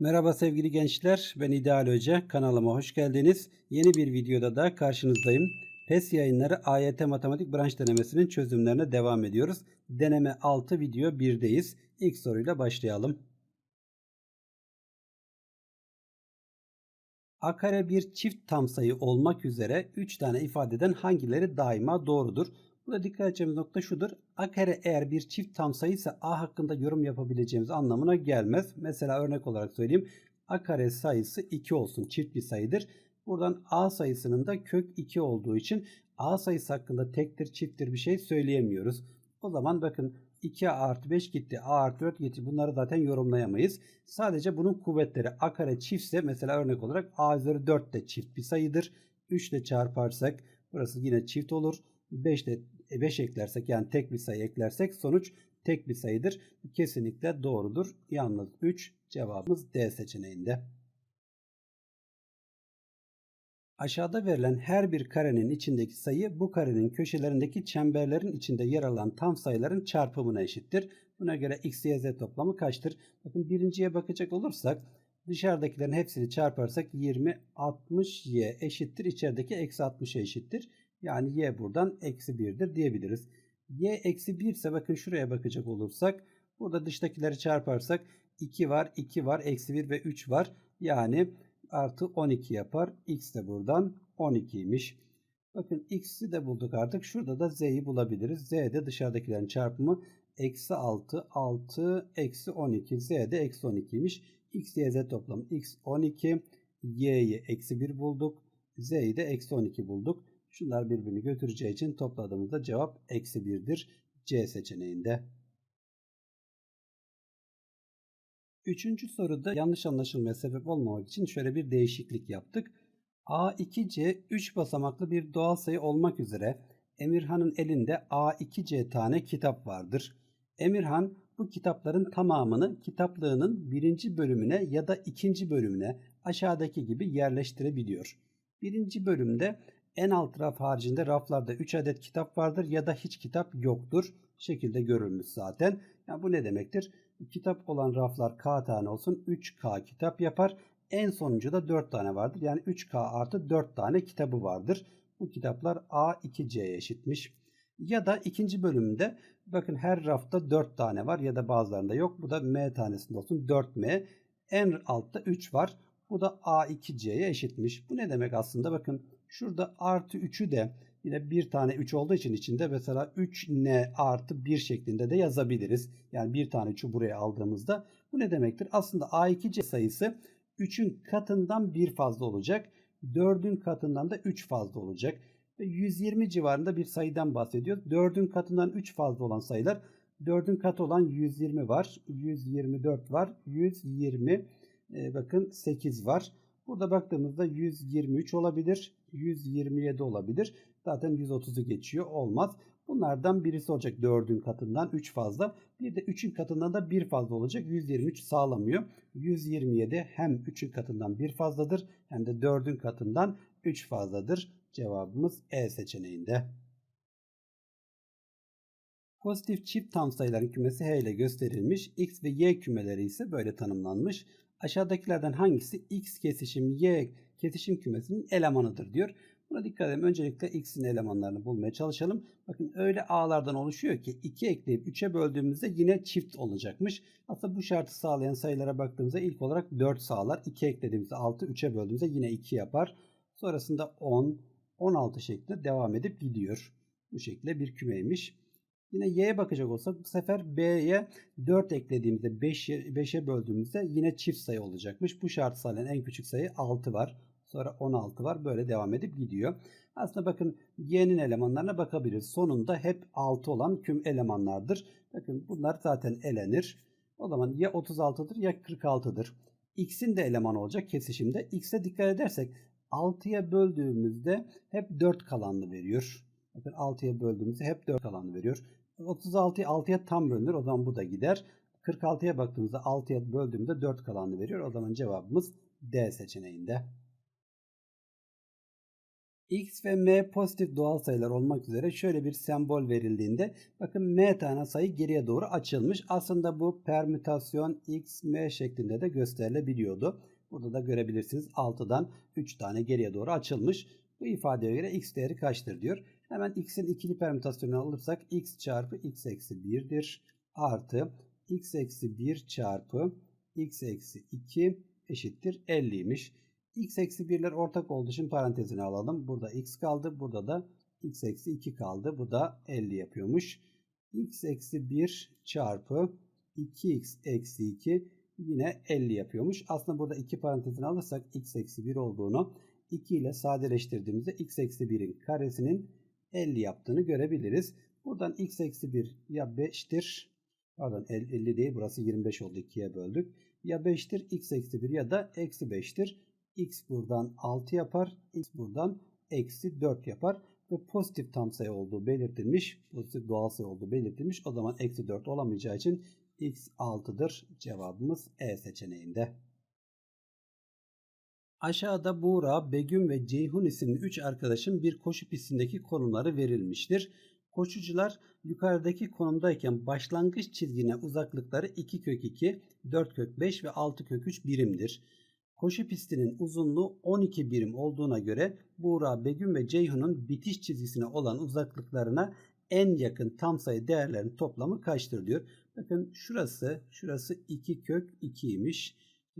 Merhaba sevgili gençler, ben İdeal Hoca. Kanalıma hoş geldiniz. Yeni bir videoda da karşınızdayım. PES yayınları AYT Matematik branş denemesinin çözümlerine devam ediyoruz. Deneme 6 video 1'deyiz. İlk soruyla başlayalım. A kare bir çift tam sayı olmak üzere 3 tane ifadeden hangileri daima doğrudur? Burada dikkat edeceğimiz nokta şudur. A kare eğer bir çift tam sayı ise A hakkında yorum yapabileceğimiz anlamına gelmez. Mesela örnek olarak söyleyeyim. A kare sayısı 2 olsun. Çift bir sayıdır. Buradan A sayısının da kök 2 olduğu için A sayısı hakkında tektir çifttir bir şey söyleyemiyoruz. O zaman bakın 2 artı 5 gitti. A artı 4 gitti. Bunları zaten yorumlayamayız. Sadece bunun kuvvetleri A kare çiftse mesela örnek olarak A üzeri 4 de çift bir sayıdır. 3 ile çarparsak burası yine çift olur. 5 ile 5 eklersek yani tek bir sayı eklersek sonuç tek bir sayıdır. Kesinlikle doğrudur. Yalnız 3 cevabımız D seçeneğinde. Aşağıda verilen her bir karenin içindeki sayı bu karenin köşelerindeki çemberlerin içinde yer alan tam sayıların çarpımına eşittir. Buna göre x, y, z toplamı kaçtır? Bakın birinciye bakacak olursak dışarıdakilerin hepsini çarparsak 20, 60, y eşittir. İçerideki eksi 60'a eşittir. Yani y buradan eksi 1'dir diyebiliriz. y eksi 1 ise bakın şuraya bakacak olursak burada dıştakileri çarparsak 2 var, 2 var, eksi 1 ve 3 var. Yani artı 12 yapar. X de buradan 12'ymiş. Bakın x'i de bulduk artık. Şurada da z'yi bulabiliriz. z de dışarıdakilerin çarpımı eksi 6, 6, eksi 12. z de eksi 12'ymiş. x, y, z toplamı x 12. y'yi eksi 1 bulduk. z'yi de eksi 12 bulduk. Şunlar birbirini götüreceği için topladığımızda cevap eksi 1'dir. C seçeneğinde. Üçüncü soruda yanlış anlaşılmaya sebep olmamak için şöyle bir değişiklik yaptık. A2C 3 basamaklı bir doğal sayı olmak üzere Emirhan'ın elinde A2C tane kitap vardır. Emirhan bu kitapların tamamını kitaplığının birinci bölümüne ya da ikinci bölümüne aşağıdaki gibi yerleştirebiliyor. Birinci bölümde en alt raf haricinde raflarda 3 adet kitap vardır ya da hiç kitap yoktur. Şekilde görülmüş zaten. Yani bu ne demektir? Kitap olan raflar K tane olsun 3K kitap yapar. En sonuncu da 4 tane vardır. Yani 3K artı 4 tane kitabı vardır. Bu kitaplar A2C'ye eşitmiş. Ya da ikinci bölümde bakın her rafta 4 tane var ya da bazılarında yok. Bu da M tanesinde olsun 4M. En altta 3 var. Bu da A2C'ye eşitmiş. Bu ne demek aslında? Bakın Şurada artı 3'ü de yine bir tane 3 olduğu için içinde mesela 3n artı 1 şeklinde de yazabiliriz. Yani bir tane 3'ü buraya aldığımızda bu ne demektir? Aslında A2C sayısı 3'ün katından 1 fazla olacak. 4'ün katından da 3 fazla olacak. Ve 120 civarında bir sayıdan bahsediyor. 4'ün katından 3 fazla olan sayılar 4'ün katı olan 120 var. 124 var. 120 e, bakın 8 var. Burada baktığımızda 123 olabilir. 127 olabilir. Zaten 130'u geçiyor. Olmaz. Bunlardan birisi olacak 4'ün katından 3 fazla. Bir de 3'ün katından da 1 fazla olacak. 123 sağlamıyor. 127 hem 3'ün katından 1 fazladır hem de 4'ün katından 3 fazladır. Cevabımız E seçeneğinde. Pozitif çift tam sayıların kümesi H ile gösterilmiş. X ve Y kümeleri ise böyle tanımlanmış. Aşağıdakilerden hangisi X kesişim Y kesişim kümesinin elemanıdır diyor. Buna dikkat edelim. Öncelikle x'in elemanlarını bulmaya çalışalım. Bakın öyle a'lardan oluşuyor ki 2 ekleyip 3'e böldüğümüzde yine çift olacakmış. Aslında bu şartı sağlayan sayılara baktığımızda ilk olarak 4 sağlar. 2 eklediğimizde 6, 3'e böldüğümüzde yine 2 yapar. Sonrasında 10, 16 şeklinde devam edip gidiyor. Bu şekilde bir kümeymiş. Yine y'ye bakacak olsak bu sefer b'ye 4 eklediğimizde 5'e 5'e böldüğümüzde yine çift sayı olacakmış. Bu şartı sağlayan en küçük sayı 6 var. Sonra 16 var. Böyle devam edip gidiyor. Aslında bakın y'nin elemanlarına bakabiliriz. Sonunda hep 6 olan tüm elemanlardır. Bakın bunlar zaten elenir. O zaman ya 36'dır ya 46'dır. X'in de elemanı olacak kesişimde. X'e dikkat edersek 6'ya böldüğümüzde hep 4 kalanlı veriyor. Bakın 6'ya böldüğümüzde hep 4 kalanı veriyor. 36'yı 6'ya tam bölünür. O zaman bu da gider. 46'ya baktığımızda 6'ya böldüğümüzde 4 kalanı veriyor. O zaman cevabımız D seçeneğinde. x ve m pozitif doğal sayılar olmak üzere şöyle bir sembol verildiğinde bakın m tane sayı geriye doğru açılmış. Aslında bu permütasyon x m şeklinde de gösterilebiliyordu. Burada da görebilirsiniz 6'dan 3 tane geriye doğru açılmış. Bu ifadeye göre x değeri kaçtır diyor. Hemen x'in ikili permütasyonunu alırsak x çarpı x eksi 1'dir. Artı x eksi 1 çarpı x eksi 2 eşittir 50'ymiş. x eksi 1'ler ortak olduğu için parantezine alalım. Burada x kaldı. Burada da x eksi 2 kaldı. Bu da 50 yapıyormuş. x eksi 1 çarpı 2x eksi 2 yine 50 yapıyormuş. Aslında burada iki parantezine alırsak x eksi 1 olduğunu 2 ile sadeleştirdiğimizde x eksi 1'in karesinin 50 yaptığını görebiliriz. Buradan x eksi 1 ya 5'tir. Pardon 50 değil burası 25 oldu 2'ye böldük. Ya 5'tir x eksi 1 ya da eksi 5'tir. x buradan 6 yapar. x buradan eksi 4 yapar. Ve pozitif tam sayı olduğu belirtilmiş. Pozitif doğal sayı olduğu belirtilmiş. O zaman eksi 4 olamayacağı için x 6'dır. Cevabımız E seçeneğinde. Aşağıda Buğra, Begüm ve Ceyhun isimli 3 arkadaşın bir koşu pistindeki konumları verilmiştir. Koşucular yukarıdaki konumdayken başlangıç çizgine uzaklıkları 2 kök 2, 4 kök 5 ve 6 kök 3 birimdir. Koşu pistinin uzunluğu 12 birim olduğuna göre Buğra, Begüm ve Ceyhun'un bitiş çizgisine olan uzaklıklarına en yakın tam sayı değerlerin toplamı kaçtır diyor. Bakın şurası, şurası 2 kök 2'ymiş.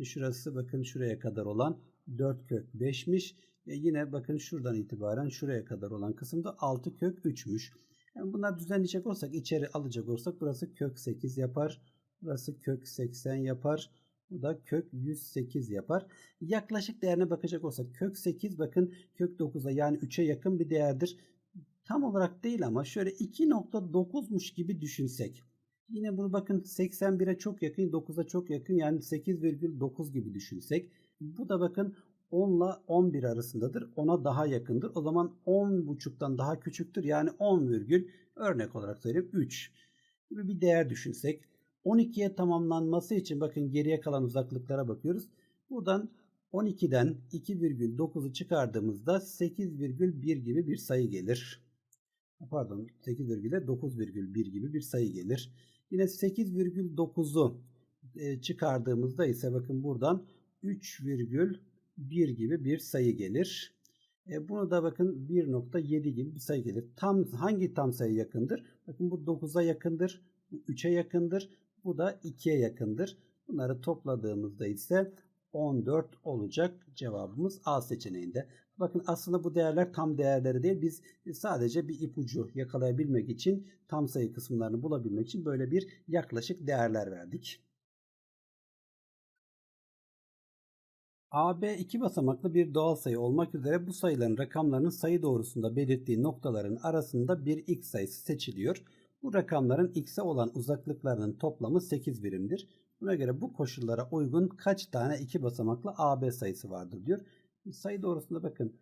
Şurası bakın şuraya kadar olan 4 kök 5'miş. E yine bakın şuradan itibaren şuraya kadar olan kısımda 6 kök 3'müş. Yani bunlar düzenleyecek olsak içeri alacak olsak burası kök 8 yapar. Burası kök 80 yapar. Bu da kök 108 yapar. Yaklaşık değerine bakacak olsak kök 8 bakın kök 9'a yani 3'e yakın bir değerdir. Tam olarak değil ama şöyle 2.9'muş gibi düşünsek. Yine bunu bakın 81'e çok yakın 9'a çok yakın yani 8,9 gibi düşünsek. Bu da bakın 10 ile 11 arasındadır. 10'a daha yakındır. O zaman 10.5'tan daha küçüktür. Yani 10 virgül örnek olarak söyleyeyim 3 gibi bir değer düşünsek. 12'ye tamamlanması için bakın geriye kalan uzaklıklara bakıyoruz. Buradan 12'den 2,9'u çıkardığımızda 8,1 gibi bir sayı gelir. Pardon 8,'e 9,1 gibi bir sayı gelir. Yine 8,9'u çıkardığımızda ise bakın buradan 3,1 gibi bir sayı gelir. E bunu da bakın 1.7 gibi bir sayı gelir. Tam hangi tam sayı yakındır? Bakın bu 9'a yakındır. Bu 3'e yakındır. Bu da 2'ye yakındır. Bunları topladığımızda ise 14 olacak cevabımız A seçeneğinde. Bakın aslında bu değerler tam değerleri değil. Biz sadece bir ipucu yakalayabilmek için tam sayı kısımlarını bulabilmek için böyle bir yaklaşık değerler verdik. AB iki basamaklı bir doğal sayı olmak üzere bu sayıların rakamlarının sayı doğrusunda belirttiği noktaların arasında bir x sayısı seçiliyor. Bu rakamların x'e olan uzaklıklarının toplamı 8 birimdir. Buna göre bu koşullara uygun kaç tane iki basamaklı AB sayısı vardır diyor. Sayı doğrusunda bakın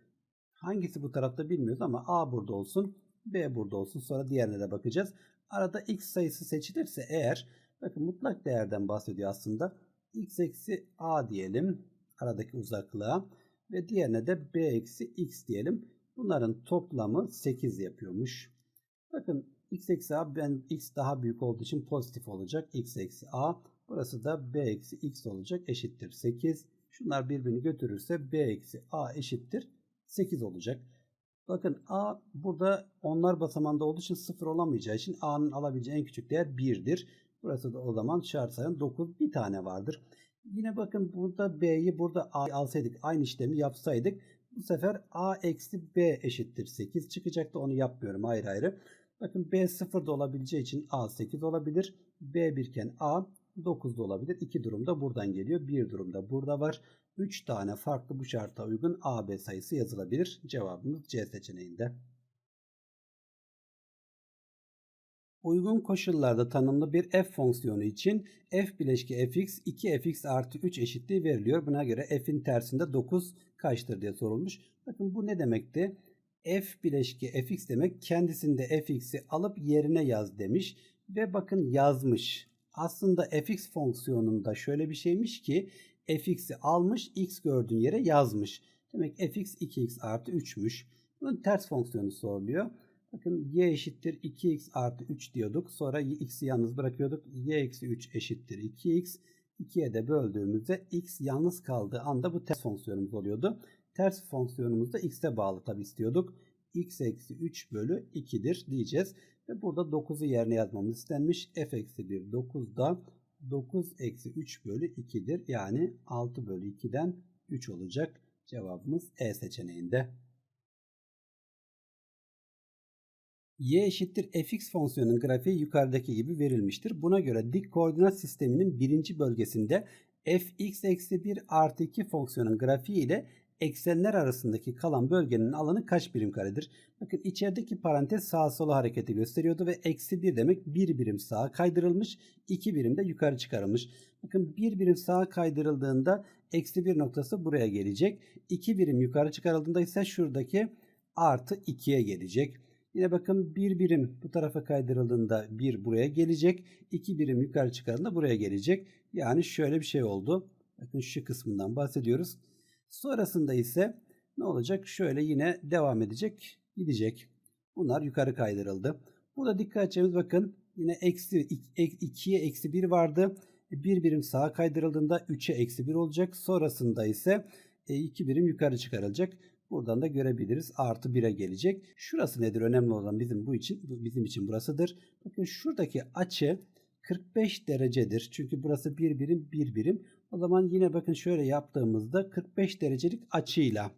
hangisi bu tarafta bilmiyoruz ama A burada olsun, B burada olsun sonra diğerine de bakacağız. Arada x sayısı seçilirse eğer bakın mutlak değerden bahsediyor aslında. x eksi A diyelim aradaki uzaklığa ve diğerine de b eksi x diyelim. Bunların toplamı 8 yapıyormuş. Bakın x eksi a ben x daha büyük olduğu için pozitif olacak. x eksi a burası da b eksi x olacak eşittir 8. Şunlar birbirini götürürse b eksi a eşittir 8 olacak. Bakın a burada onlar basamanda olduğu için 0 olamayacağı için a'nın alabileceği en küçük değer 1'dir. Burası da o zaman şart sayının 9 bir tane vardır. Yine bakın burada B'yi burada A alsaydık aynı işlemi yapsaydık bu sefer A eksi B eşittir 8 çıkacaktı. Onu yapmıyorum ayrı ayrı. Bakın B 0 da olabileceği için A 8 olabilir. B 1 iken A 9 da olabilir. İki durumda buradan geliyor. Bir durumda burada var. 3 tane farklı bu şarta uygun AB sayısı yazılabilir. Cevabımız C seçeneğinde. Uygun koşullarda tanımlı bir f fonksiyonu için f bileşki fx 2fx artı 3 eşitliği veriliyor. Buna göre f'in tersinde 9 kaçtır diye sorulmuş. Bakın bu ne demekti? f bileşki fx demek kendisinde fx'i alıp yerine yaz demiş. Ve bakın yazmış. Aslında fx fonksiyonunda şöyle bir şeymiş ki fx'i almış x gördüğün yere yazmış. Demek fx 2x artı 3'müş. Bunun ters fonksiyonu soruluyor. Bakın y eşittir 2x artı 3 diyorduk. Sonra x'i yalnız bırakıyorduk. y eksi 3 eşittir 2x. 2'ye de böldüğümüzde x yalnız kaldığı anda bu ters fonksiyonumuz oluyordu. Ters fonksiyonumuz da x'e bağlı tabi istiyorduk. x eksi 3 bölü 2'dir diyeceğiz. Ve burada 9'u yerine yazmamız istenmiş. f eksi 1 9 da 9 eksi 3 bölü 2'dir. Yani 6 bölü 2'den 3 olacak. Cevabımız E seçeneğinde. Y eşittir fx fonksiyonunun grafiği yukarıdaki gibi verilmiştir. Buna göre dik koordinat sisteminin birinci bölgesinde fx eksi 1 artı 2 fonksiyonun grafiği ile eksenler arasındaki kalan bölgenin alanı kaç birim karedir? Bakın içerideki parantez sağa sola hareketi gösteriyordu ve eksi 1 demek 1 birim sağa kaydırılmış, 2 birim de yukarı çıkarılmış. Bakın 1 birim sağa kaydırıldığında eksi 1 noktası buraya gelecek. 2 birim yukarı çıkarıldığında ise şuradaki artı 2'ye gelecek. Yine bakın bir birim bu tarafa kaydırıldığında bir buraya gelecek. iki birim yukarı çıkardığında buraya gelecek. Yani şöyle bir şey oldu. Bakın şu kısmından bahsediyoruz. Sonrasında ise ne olacak? Şöyle yine devam edecek. Gidecek. Bunlar yukarı kaydırıldı. Burada dikkat edeceğimiz bakın yine eksi 2'ye eksi 1 vardı. Bir birim sağa kaydırıldığında 3'e eksi 1 olacak. Sonrasında ise 2 birim yukarı çıkarılacak. Buradan da görebiliriz. Artı 1'e gelecek. Şurası nedir? Önemli olan bizim bu için bizim için burasıdır. Bakın şuradaki açı 45 derecedir. Çünkü burası bir birim bir birim. O zaman yine bakın şöyle yaptığımızda 45 derecelik açıyla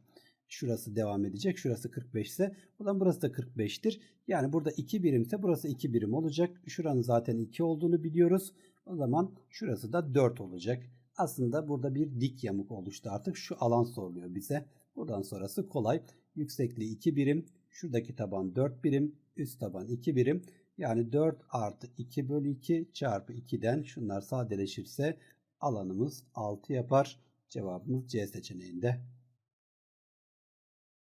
şurası devam edecek. Şurası 45 ise o zaman burası da 45'tir. Yani burada 2 birimse burası 2 birim olacak. Şuranın zaten 2 olduğunu biliyoruz. O zaman şurası da 4 olacak. Aslında burada bir dik yamuk oluştu artık. Şu alan soruluyor bize. Buradan sonrası kolay. Yüksekliği 2 birim. Şuradaki taban 4 birim. Üst taban 2 birim. Yani 4 artı 2 bölü 2 çarpı 2'den şunlar sadeleşirse alanımız 6 yapar. Cevabımız C seçeneğinde.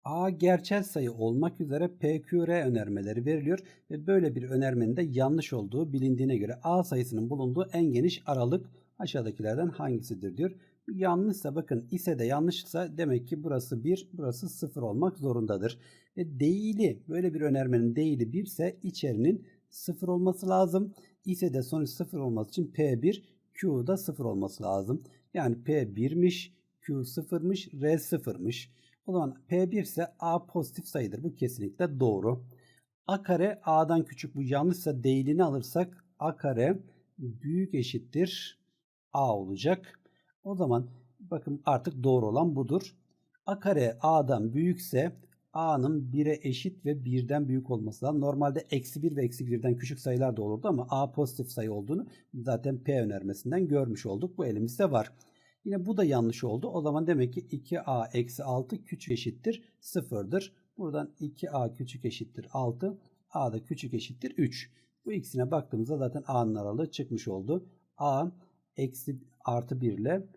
A gerçel sayı olmak üzere PQR önermeleri veriliyor ve böyle bir önermenin de yanlış olduğu bilindiğine göre A sayısının bulunduğu en geniş aralık aşağıdakilerden hangisidir diyor. Yanlışsa bakın ise de yanlışsa demek ki burası 1 burası 0 olmak zorundadır. Ve değili böyle bir önermenin değili 1 ise içerinin 0 olması lazım. İse de sonuç 0 olması için P1 Q da 0 olması lazım. Yani P 1'miş Q 0'mış R 0'mış. O zaman P1 ise A pozitif sayıdır. Bu kesinlikle doğru. A kare A'dan küçük bu yanlışsa değilini alırsak A kare büyük eşittir A olacak. O zaman bakın artık doğru olan budur. A kare A'dan büyükse A'nın 1'e eşit ve 1'den büyük olması lazım. Normalde eksi 1 ve eksi 1'den küçük sayılar da olurdu ama A pozitif sayı olduğunu zaten P önermesinden görmüş olduk. Bu elimizde var. Yine bu da yanlış oldu. O zaman demek ki 2A eksi 6 küçük eşittir 0'dır. Buradan 2A küçük eşittir 6. A da küçük eşittir 3. Bu ikisine baktığımızda zaten A'nın aralığı çıkmış oldu. A eksi artı 1 ile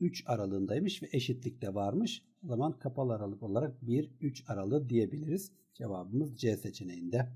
3 aralığındaymış ve eşitlik de varmış. O zaman kapalı aralık olarak 1-3 aralığı diyebiliriz. Cevabımız C seçeneğinde.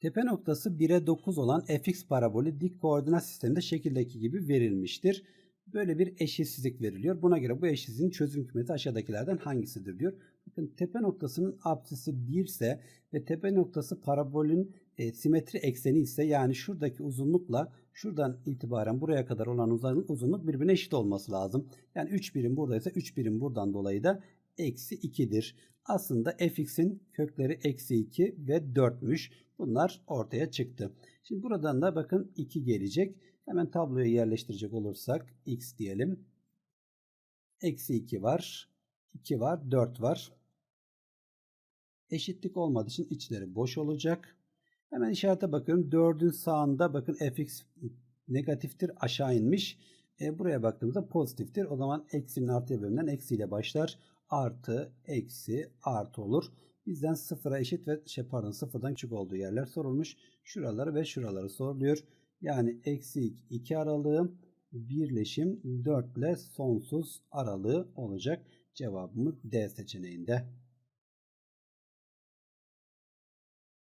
Tepe noktası 1'e 9 olan fx parabolü dik koordinat sisteminde şekildeki gibi verilmiştir. Böyle bir eşitsizlik veriliyor. Buna göre bu eşitsizliğin çözüm kümesi aşağıdakilerden hangisidir diyor. Bakın tepe noktasının apsisi 1 ise ve tepe noktası parabolün e, simetri ekseni ise yani şuradaki uzunlukla şuradan itibaren buraya kadar olan uzunluk birbirine eşit olması lazım. Yani 3 birim buradaysa 3 birim buradan dolayı da eksi 2'dir. Aslında fx'in kökleri eksi 2 ve 4'müş. Bunlar ortaya çıktı. Şimdi buradan da bakın 2 gelecek. Hemen tabloya yerleştirecek olursak x diyelim. Eksi 2 var. 2 var. 4 var. Eşitlik olmadığı için içleri boş olacak. Hemen işarete bakıyorum. 4'ün sağında bakın fx negatiftir aşağı inmiş. E, buraya baktığımızda pozitiftir. O zaman eksinin artıya bölümünden eksiyle başlar. Artı, eksi, artı olur. Bizden sıfıra eşit ve şey pardon sıfırdan küçük olduğu yerler sorulmuş. Şuraları ve şuraları soruluyor. Yani eksi 2 aralığı birleşim 4 ile sonsuz aralığı olacak. Cevabımız D seçeneğinde.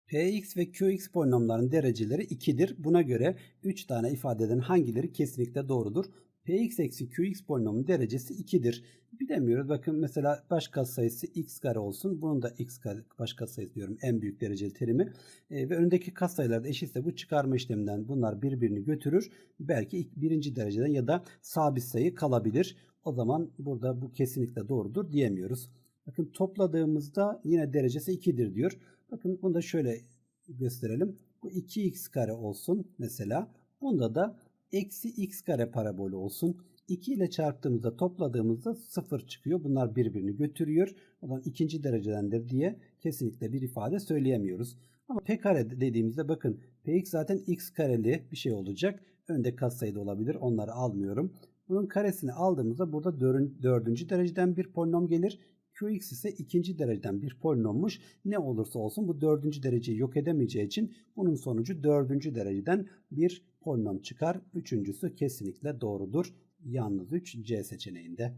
Px ve Qx polinomların dereceleri 2'dir. Buna göre 3 tane ifadeden hangileri kesinlikle doğrudur? Px eksi Qx polinomunun derecesi 2'dir. Bilemiyoruz. Bakın mesela baş katsayısı x kare olsun. Bunun da x kare baş katsayısı diyorum en büyük dereceli terimi. E, ve önündeki katsayılar da eşitse bu çıkarma işleminden bunlar birbirini götürür. Belki ilk birinci dereceden ya da sabit sayı kalabilir. O zaman burada bu kesinlikle doğrudur diyemiyoruz. Bakın topladığımızda yine derecesi 2'dir diyor. Bakın bunu da şöyle gösterelim. Bu 2x kare olsun mesela. Bunda da eksi x kare parabolü olsun. 2 ile çarptığımızda topladığımızda 0 çıkıyor. Bunlar birbirini götürüyor. O zaman ikinci derecedendir diye kesinlikle bir ifade söyleyemiyoruz. Ama p kare dediğimizde bakın px zaten x kareli bir şey olacak. Önde katsayı olabilir. Onları almıyorum. Bunun karesini aldığımızda burada dördüncü dereceden bir polinom gelir. Qx ise ikinci dereceden bir polinommuş. Ne olursa olsun bu dördüncü dereceyi yok edemeyeceği için bunun sonucu dördüncü dereceden bir polinom çıkar. Üçüncüsü kesinlikle doğrudur. Yalnız 3 C seçeneğinde.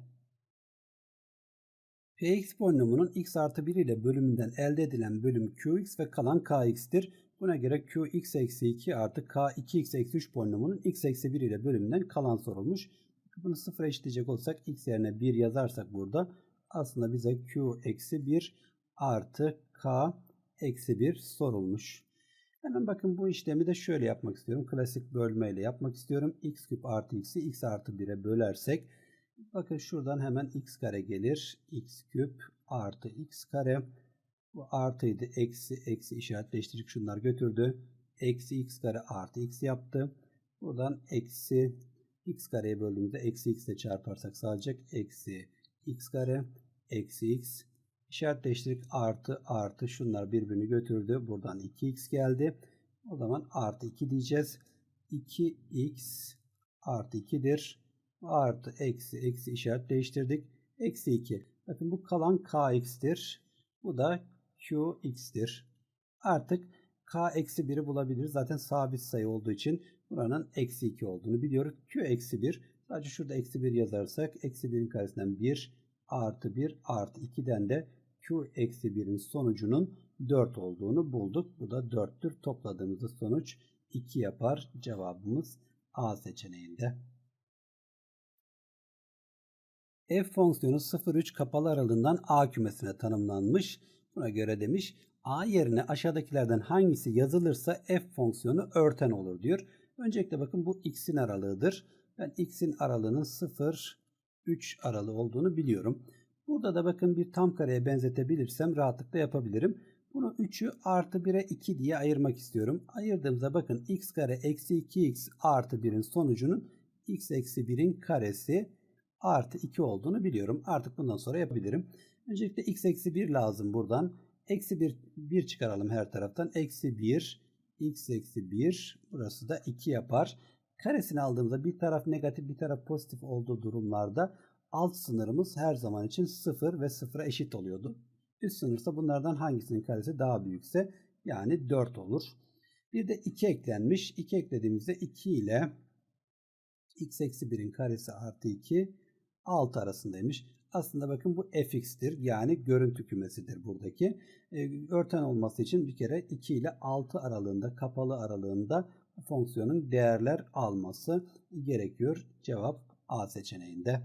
Px polinomunun x artı 1 ile bölümünden elde edilen bölüm Qx ve kalan Kx'tir. Buna göre Qx eksi 2 artı K2x eksi 3 polinomunun x eksi 1 ile bölümünden kalan sorulmuş. Bunu sıfıra eşitleyecek olsak x yerine 1 yazarsak burada aslında bize q eksi 1 artı k eksi 1 sorulmuş. Hemen bakın bu işlemi de şöyle yapmak istiyorum. Klasik bölmeyle yapmak istiyorum. x küp artı x'i x artı 1'e bölersek bakın şuradan hemen x kare gelir. x küp artı x kare bu artıydı. Eksi eksi işaretleştirdik. Şunlar götürdü. Eksi x kare artı x yaptı. Buradan eksi x kareye böldüğümüzde eksi x ile çarparsak sadece eksi x kare eksi x işaret değiştirdik artı artı şunlar birbirini götürdü. Buradan 2x geldi. O zaman artı 2 diyeceğiz. 2x artı 2'dir. Artı eksi eksi işaret değiştirdik. Eksi 2. Bakın bu kalan kx'tir. Bu da qx'tir. Artık k eksi 1'i bulabiliriz. Zaten sabit sayı olduğu için buranın eksi 2 olduğunu biliyoruz. q eksi 1. Sadece şurada eksi 1 yazarsak eksi 1'in karesinden 1 artı 1 artı 2'den de q eksi 1'in sonucunun 4 olduğunu bulduk. Bu da 4'tür. Topladığımızda sonuç 2 yapar. Cevabımız A seçeneğinde. F fonksiyonu 0-3 kapalı aralığından A kümesine tanımlanmış. Buna göre demiş A yerine aşağıdakilerden hangisi yazılırsa f fonksiyonu örten olur diyor. Öncelikle bakın bu x'in aralığıdır. Ben x'in aralığının 0 3 aralığı olduğunu biliyorum. Burada da bakın bir tam kareye benzetebilirsem rahatlıkla yapabilirim. Bunu 3'ü artı 1'e 2 diye ayırmak istiyorum. Ayırdığımızda bakın x kare eksi 2x artı 1'in sonucunun x eksi 1'in karesi artı 2 olduğunu biliyorum. Artık bundan sonra yapabilirim. Öncelikle x eksi 1 lazım buradan. Eksi 1, 1 çıkaralım her taraftan. Eksi 1, x eksi 1. Burası da 2 yapar. Karesini aldığımızda bir taraf negatif bir taraf pozitif olduğu durumlarda alt sınırımız her zaman için 0 ve 0'a eşit oluyordu. Üst sınırsa bunlardan hangisinin karesi daha büyükse yani 4 olur. Bir de 2 eklenmiş. 2 eklediğimizde 2 ile x eksi 1'in karesi artı 2 6 arasındaymış. Aslında bakın bu fx'tir. Yani görüntü kümesidir buradaki. E, örten olması için bir kere 2 ile 6 aralığında kapalı aralığında fonksiyonun değerler alması gerekiyor. Cevap A seçeneğinde.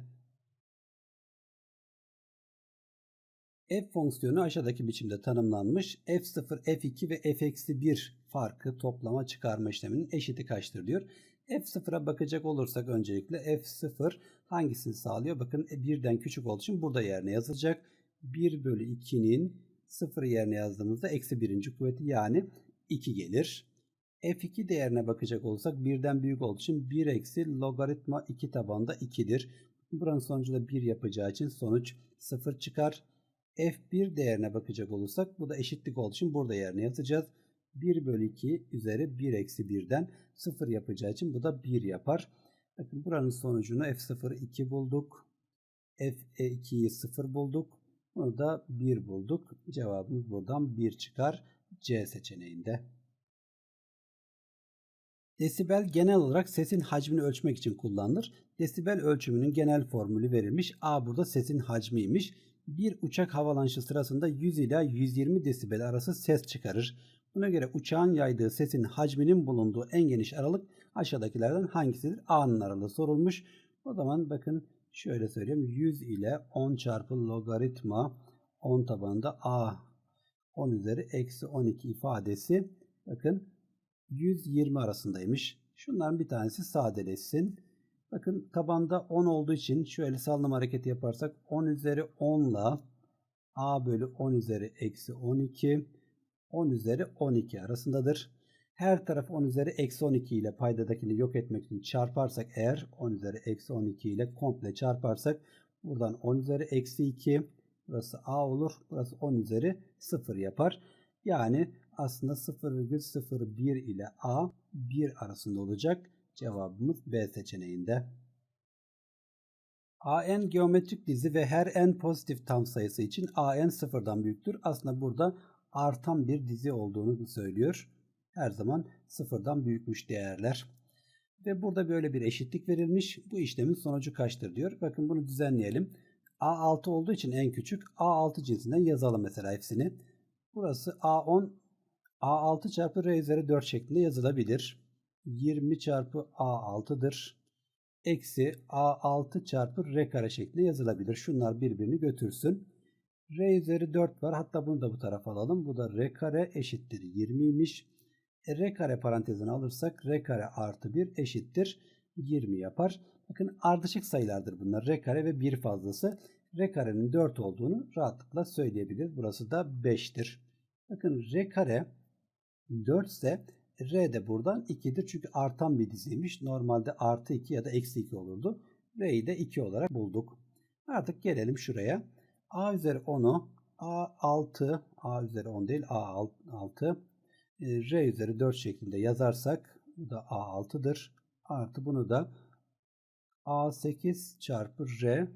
F fonksiyonu aşağıdaki biçimde tanımlanmış. F0, F2 ve F-1 farkı toplama çıkarma işleminin eşiti kaçtır diyor. F0'a bakacak olursak öncelikle F0 hangisini sağlıyor? Bakın 1'den küçük olduğu için burada yerine yazılacak. 1 bölü 2'nin 0 yerine yazdığımızda eksi birinci kuvveti yani 2 gelir. F2 değerine bakacak olursak 1'den büyük olduğu için 1 eksi logaritma 2 tabanda 2'dir. Buranın sonucu da 1 yapacağı için sonuç 0 çıkar. F1 değerine bakacak olursak bu da eşitlik olduğu için burada yerine yazacağız. 1 bölü 2 üzeri 1 eksi 1'den 0 yapacağı için bu da 1 yapar. Bakın buranın sonucunu F0'ı 2 bulduk. F2'yi 0 bulduk. Bunu da 1 bulduk. Cevabımız buradan 1 çıkar. C seçeneğinde. Desibel genel olarak sesin hacmini ölçmek için kullanılır. Desibel ölçümünün genel formülü verilmiş. A burada sesin hacmiymiş. Bir uçak havalanışı sırasında 100 ila 120 desibel arası ses çıkarır. Buna göre uçağın yaydığı sesin hacminin bulunduğu en geniş aralık aşağıdakilerden hangisidir? A'nın aralığı sorulmuş. O zaman bakın şöyle söyleyeyim. 100 ile 10 çarpı logaritma 10 tabanında a 10 üzeri eksi 12 ifadesi bakın 120 arasındaymış. Şunların bir tanesi sadeleşsin. Bakın tabanda 10 olduğu için şöyle sallama hareketi yaparsak 10 üzeri 10 ile a bölü 10 üzeri eksi 12 10 üzeri 12 arasındadır. Her taraf 10 üzeri eksi 12 ile paydadakini yok etmek için çarparsak eğer 10 üzeri eksi 12 ile komple çarparsak buradan 10 üzeri eksi 2 burası a olur. Burası 10 üzeri 0 yapar. Yani aslında 0,01 ile a 1 arasında olacak. Cevabımız B seçeneğinde. AN geometrik dizi ve her n pozitif tam sayısı için AN sıfırdan büyüktür. Aslında burada artan bir dizi olduğunu söylüyor. Her zaman sıfırdan büyükmüş değerler. Ve burada böyle bir eşitlik verilmiş. Bu işlemin sonucu kaçtır diyor. Bakın bunu düzenleyelim. A6 olduğu için en küçük A6 cinsinden yazalım mesela hepsini. Burası A10 A6 çarpı R üzeri 4 şeklinde yazılabilir. 20 çarpı A6'dır. Eksi A6 çarpı R kare şeklinde yazılabilir. Şunlar birbirini götürsün. R üzeri 4 var. Hatta bunu da bu tarafa alalım. Bu da R kare eşittir 20'ymiş. E, R kare parantezini alırsak R kare artı 1 eşittir 20 yapar. Bakın ardışık sayılardır bunlar. R kare ve 1 fazlası. R karenin 4 olduğunu rahatlıkla söyleyebiliriz. Burası da 5'tir. Bakın R kare 4 ise R de buradan 2'dir. Çünkü artan bir diziymiş. Normalde artı 2 ya da eksi 2 olurdu. R'yi de 2 olarak bulduk. Artık gelelim şuraya. A üzeri 10'u A6 A üzeri 10 değil A6 R üzeri 4 şeklinde yazarsak bu da A6'dır. Artı bunu da A8 çarpı R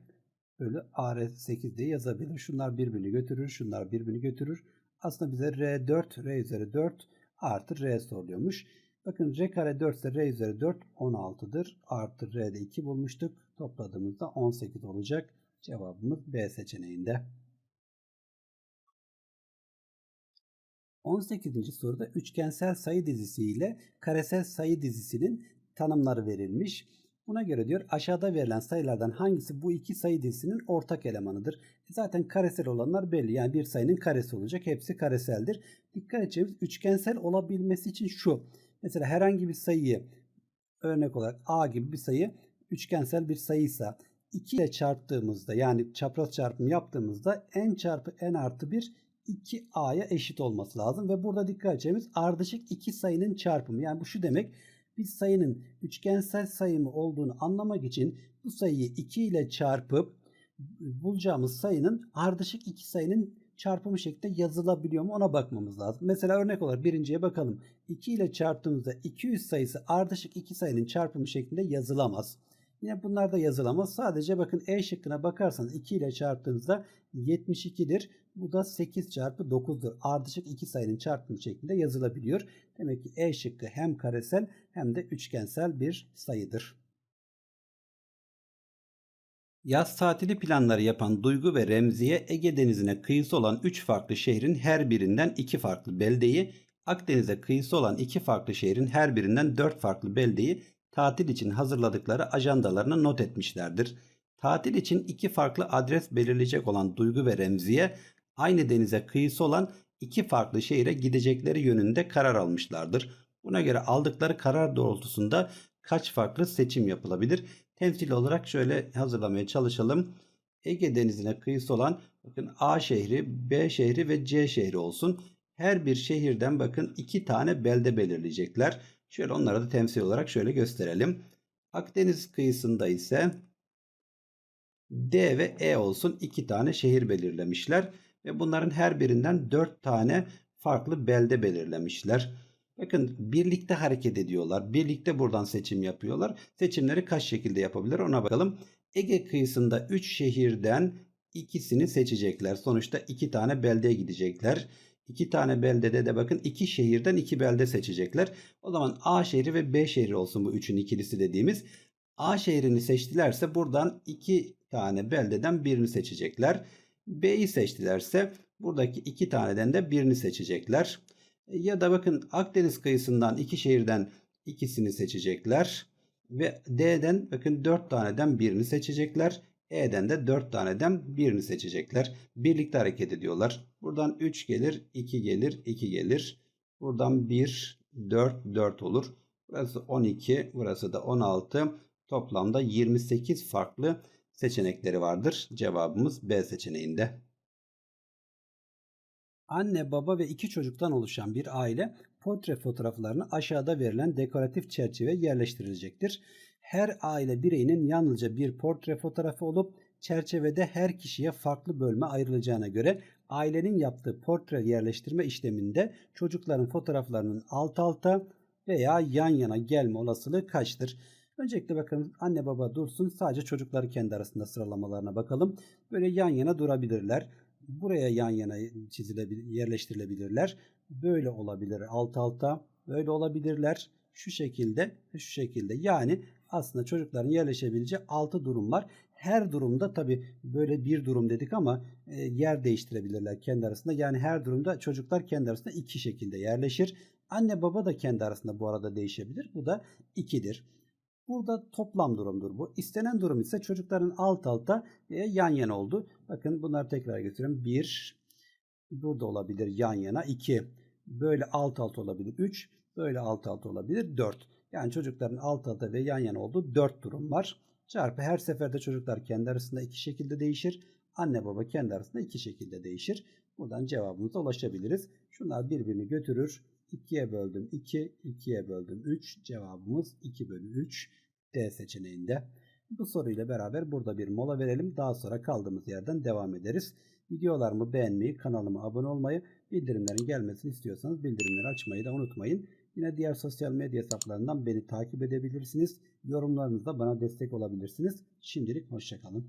bölü AR8 diye yazabilir. Şunlar birbirini götürür. Şunlar birbirini götürür. Aslında bize R4 R üzeri 4 artı R soruluyormuş. Bakın R kare 4 ise R üzeri 4 16'dır. Artı R'de 2 bulmuştuk. Topladığımızda 18 olacak. Cevabımız B seçeneğinde. 18. soruda üçgensel sayı dizisi ile karesel sayı dizisinin tanımları verilmiş. Buna göre diyor aşağıda verilen sayılardan hangisi bu iki sayı dizisinin ortak elemanıdır? E zaten karesel olanlar belli. Yani bir sayının karesi olacak. Hepsi kareseldir. Dikkat edeceğimiz üçgensel olabilmesi için şu. Mesela herhangi bir sayıyı örnek olarak a gibi bir sayı üçgensel bir sayıysa 2 ile çarptığımızda yani çapraz çarpımı yaptığımızda n çarpı n artı 1 2a'ya eşit olması lazım. Ve burada dikkat edeceğimiz ardışık iki sayının çarpımı. Yani bu şu demek bir sayının üçgensel sayı mı olduğunu anlamak için bu sayıyı 2 ile çarpıp bulacağımız sayının ardışık iki sayının çarpımı şeklinde yazılabiliyor mu ona bakmamız lazım. Mesela örnek olarak birinciye bakalım. 2 ile çarptığımızda 200 sayısı ardışık iki sayının çarpımı şeklinde yazılamaz. Yine bunlar da yazılamaz. Sadece bakın E şıkkına bakarsanız 2 ile çarptığınızda 72'dir. Bu da 8 çarpı 9'dur. Ardışık iki sayının çarpımı şeklinde yazılabiliyor. Demek ki E şıkkı hem karesel hem de üçgensel bir sayıdır. Yaz tatili planları yapan Duygu ve Remziye Ege Denizi'ne kıyısı olan 3 farklı şehrin her birinden 2 farklı beldeyi, Akdeniz'e kıyısı olan 2 farklı şehrin her birinden 4 farklı beldeyi tatil için hazırladıkları ajandalarına not etmişlerdir. Tatil için iki farklı adres belirleyecek olan Duygu ve Remziye aynı denize kıyısı olan iki farklı şehire gidecekleri yönünde karar almışlardır. Buna göre aldıkları karar doğrultusunda kaç farklı seçim yapılabilir? Temsil olarak şöyle hazırlamaya çalışalım. Ege Denizi'ne kıyısı olan bakın A şehri, B şehri ve C şehri olsun. Her bir şehirden bakın iki tane belde belirleyecekler. Şöyle onları da temsil olarak şöyle gösterelim. Akdeniz kıyısında ise D ve E olsun iki tane şehir belirlemişler. Ve bunların her birinden dört tane farklı belde belirlemişler. Bakın birlikte hareket ediyorlar. Birlikte buradan seçim yapıyorlar. Seçimleri kaç şekilde yapabilir ona bakalım. Ege kıyısında 3 şehirden ikisini seçecekler. Sonuçta iki tane beldeye gidecekler. İki tane beldede de bakın iki şehirden iki belde seçecekler. O zaman A şehri ve B şehri olsun bu üçün ikilisi dediğimiz. A şehrini seçtilerse buradan iki tane beldeden birini seçecekler. B'yi seçtilerse buradaki iki taneden de birini seçecekler. Ya da bakın Akdeniz kıyısından iki şehirden ikisini seçecekler. Ve D'den bakın 4 taneden birini seçecekler. E'den de 4 taneden birini seçecekler. Birlikte hareket ediyorlar. Buradan 3 gelir, 2 gelir, 2 gelir. Buradan 1, 4, 4 olur. Burası 12, burası da 16. Toplamda 28 farklı seçenekleri vardır. Cevabımız B seçeneğinde. Anne, baba ve iki çocuktan oluşan bir aile portre fotoğraflarını aşağıda verilen dekoratif çerçeve yerleştirilecektir. Her aile bireyinin yalnızca bir portre fotoğrafı olup çerçevede her kişiye farklı bölme ayrılacağına göre ailenin yaptığı portre yerleştirme işleminde çocukların fotoğraflarının alt alta veya yan yana gelme olasılığı kaçtır? Öncelikle bakın anne baba dursun sadece çocukları kendi arasında sıralamalarına bakalım. Böyle yan yana durabilirler. Buraya yan yana çizilebilir, yerleştirilebilirler. Böyle olabilir alt alta. Böyle olabilirler. Şu şekilde şu şekilde. Yani aslında çocukların yerleşebileceği 6 durum var. Her durumda tabi böyle bir durum dedik ama e, yer değiştirebilirler kendi arasında. Yani her durumda çocuklar kendi arasında iki şekilde yerleşir. Anne baba da kendi arasında bu arada değişebilir. Bu da 2'dir. Burada toplam durumdur bu. İstenen durum ise çocukların alt alta ve yan yana oldu. Bakın bunları tekrar getiriyorum. 1 burada olabilir yan yana 2 böyle alt alta olabilir 3 böyle alt alta olabilir 4. Yani çocukların alt alta ve yan yana olduğu 4 durum var. Çarpı her seferde çocuklar kendi arasında iki şekilde değişir. Anne baba kendi arasında iki şekilde değişir. Buradan cevabımıza ulaşabiliriz. Şunlar birbirini götürür. 2'ye böldüm 2, 2'ye böldüm 3. Cevabımız 2 bölü 3 D seçeneğinde. Bu soruyla beraber burada bir mola verelim. Daha sonra kaldığımız yerden devam ederiz. Videolarımı beğenmeyi, kanalıma abone olmayı, bildirimlerin gelmesini istiyorsanız bildirimleri açmayı da unutmayın. Yine diğer sosyal medya hesaplarından beni takip edebilirsiniz. Yorumlarınızda bana destek olabilirsiniz. Şimdilik hoşçakalın.